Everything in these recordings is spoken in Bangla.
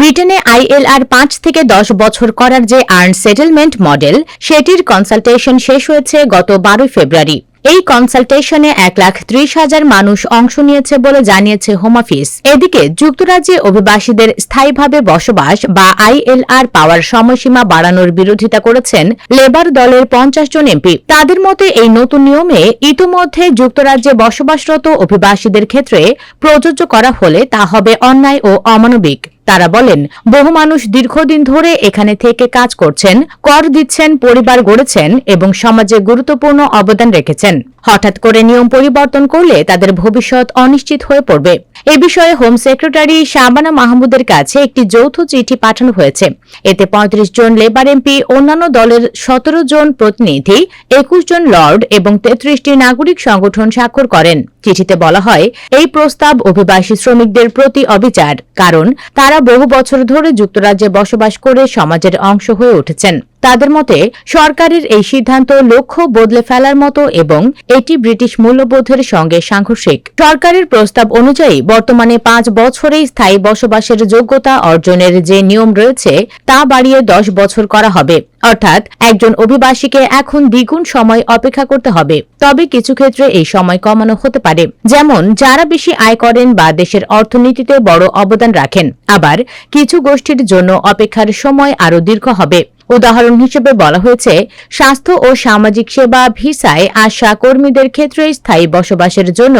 ব্রিটেনে আইএলআর পাঁচ থেকে দশ বছর করার যে আর্ন সেটেলমেন্ট মডেল, সেটির কনসালটেশন শেষ হয়েছে গত বারোই ফেব্রুয়ারি। এই কনসালটেশনে এক লাখ ত্রিশ হাজার মানুষ অংশ নিয়েছে বলে জানিয়েছে হোম অফিস এদিকে যুক্তরাজ্যে অভিবাসীদের স্থায়ীভাবে বসবাস বা আইএলআর পাওয়ার সময়সীমা বাড়ানোর বিরোধিতা করেছেন লেবার দলের পঞ্চাশ জন এমপি। তাদের মতে, এই নতুন নিয়মে ইতোমধ্যে যুক্তরাজ্যে বসবাসরত অভিবাসীদের ক্ষেত্রে প্রযোজ্য করা হলে তা হবে অন্যায় ও অমানবিক। তারা বলেন, বহু মানুষ দীর্ঘদিন ধরে এখানে থেকে কাজ করছেন, কর দিচ্ছেন, পরিবার গড়েছেন এবং সমাজে গুরুত্বপূর্ণ অবদান রেখেছেন। হঠাৎ করে নিয়ম পরিবর্তন করলে তাদের ভবিষ্যৎ অনিশ্চিত হয়ে পড়বে। এ বিষয়ে হোম সেক্রেটারি শাবানা মাহমুদের কাছে একটি যৌথ চিঠি পাঠানো হয়েছে। এতে পঁয়ত্রিশ জন লেবার এমপি, অন্যান্য দলের সতেরো জন প্রতিনিধি, একুশ জন লর্ড এবং তেত্রিশটি নাগরিক সংগঠন স্বাক্ষর করেন। চিঠিতে বলা হয়, এই প্রস্তাব অভিবাসী শ্রমিকদের প্রতি অবিচার, কারণ তারা বহু বছর ধরে যুক্তরাজ্যে বসবাস করে সমাজের অংশ হয়ে উঠেছেন। তাদের মতে, সরকারের এই সিদ্ধান্ত লক্ষ্য বদলে ফেলার মতো এবং এটি ব্রিটিশ মূল্যবোধের সঙ্গে সাংঘর্ষিক। সরকারের প্রস্তাব অনুযায়ী, বর্তমানে পাঁচ বছরেই স্থায়ী বসবাসের যোগ্যতা অর্জনের যে নিয়ম রয়েছে, তা বাড়িয়ে দশ বছর করা হবে। অর্থাৎ, একজন অভিবাসীকে এখন দ্বিগুণ সময় অপেক্ষা করতে হবে। তবে কিছু ক্ষেত্রে এই সময় কমানো হতে পারে। যেমন, যারা বেশি আয় করেন বা দেশের অর্থনীতিতে বড় অবদান রাখেন। আবার, কিছু গোষ্ঠীর জন্য অপেক্ষার সময় আরও দীর্ঘ হবে। উদাহরণ হিসেবে বলা হয়েছে, স্বাস্থ্য ও সামাজিক সেবা ভিসায় আশা কর্মীদের ক্ষেত্রে স্থায়ী বসবাসের জন্য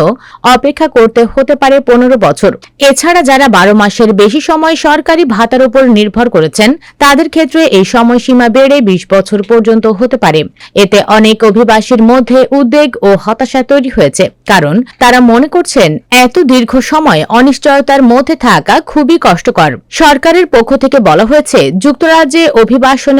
অপেক্ষা করতে হতে পারে পনেরো বছর। এছাড়া যারা বারো মাসের বেশি সময় সরকারি ভাতার উপর নির্ভর করেছেন, তাদের ক্ষেত্রে এই সময়সীমা বেড়ে বিশ বছর পর্যন্ত হতে পারে। এতে অনেক অভিবাসীর মধ্যে উদ্বেগ ও হতাশা তৈরি হয়েছে, কারণ তারা মনে করছেন, এত দীর্ঘ সময় অনিশ্চয়তার মধ্যে থাকা খুবই কষ্টকর। সরকারের পক্ষ থেকে বলা হয়েছে, যুক্তরাজ্যে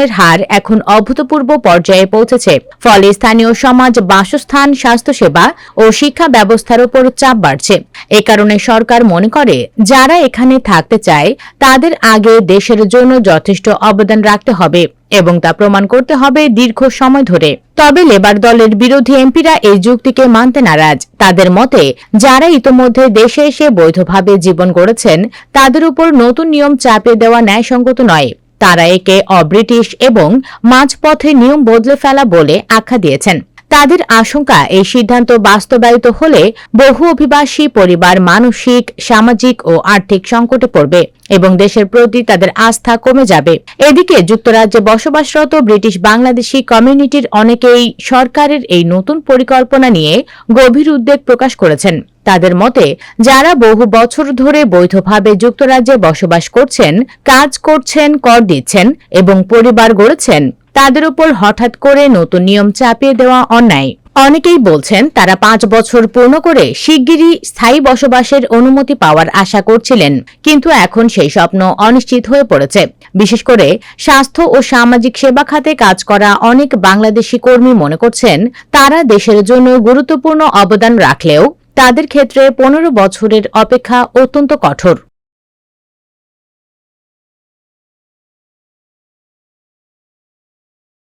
অভিবাসনের হার এখন অভূতপূর্ব পর্যায়ে পৌঁছেছে। ফলে স্থানীয় সমাজ, বাসস্থান, স্বাস্থ্যসেবা ও শিক্ষা ব্যবস্থার উপর চাপ বাড়ছে। এ কারণে সরকার মনে করে, যারা এখানে থাকতে চায়, তাদের আগে দেশের জন্য যথেষ্ট অবদান রাখতে হবে এবং তা প্রমাণ করতে হবে দীর্ঘ সময় ধরে। তবে লেবার দলের বিরোধী এমপিরা এই যুক্তিকে মানতে নারাজ। তাদের মতে, যারা ইতোমধ্যে দেশে এসে বৈধভাবে জীবন গড়েছেন, তাদের উপর নতুন নিয়ম চাপিয়ে দেওয়া ন্যায়সঙ্গত নয়। তারা একে অব্রিটিশ এবং মাঝপথে নিয়ম বদলে ফেলা বলে আখ্যা দিয়েছেন। তাদের আশঙ্কা এই সিদ্ধান্ত বাস্তবায়িত হলে বহু অভিবাসী পরিবার মানসিক, সামাজিক ও আর্থিক সংকটে পড়বে এবং দেশের প্রতি তাদের আস্থা কমে যাবে। এদিকে যুক্তরাজ্যে বসবাসরত ব্রিটিশ বাংলাদেশি কমিউনিটির অনেকেই সরকারের এই নতুন পরিকল্পনা নিয়ে গভীর উদ্বেগ প্রকাশ করেছেন। তাদের মতে, যারা বহু বছর ধরে বৈধভাবে যুক্তরাজ্যে বসবাস করছেন, কাজ করছেন, কর দিচ্ছেন এবং পরিবার গড়েছেন তাদের উপর হঠাৎ করে নতুন নিয়ম চাপিয়ে দেওয়া অন্যায়। অনেকেই বলছেন তারা পাঁচ বছর পূর্ণ করে শিগগিরই স্থায়ী বসবাসের অনুমতি পাওয়ার আশা করছিলেন, কিন্তু এখন সেই স্বপ্ন অনিশ্চিত হয়ে পড়েছে। বিশেষ করে স্বাস্থ্য ও সামাজিক সেবা খাতে কাজ করা অনেক বাংলাদেশি কর্মী মনে করছেন, তারা দেশের জন্য গুরুত্বপূর্ণ অবদান রাখলেও তাদের ক্ষেত্রে পনেরো বছরের অপেক্ষা অত্যন্ত কঠোর।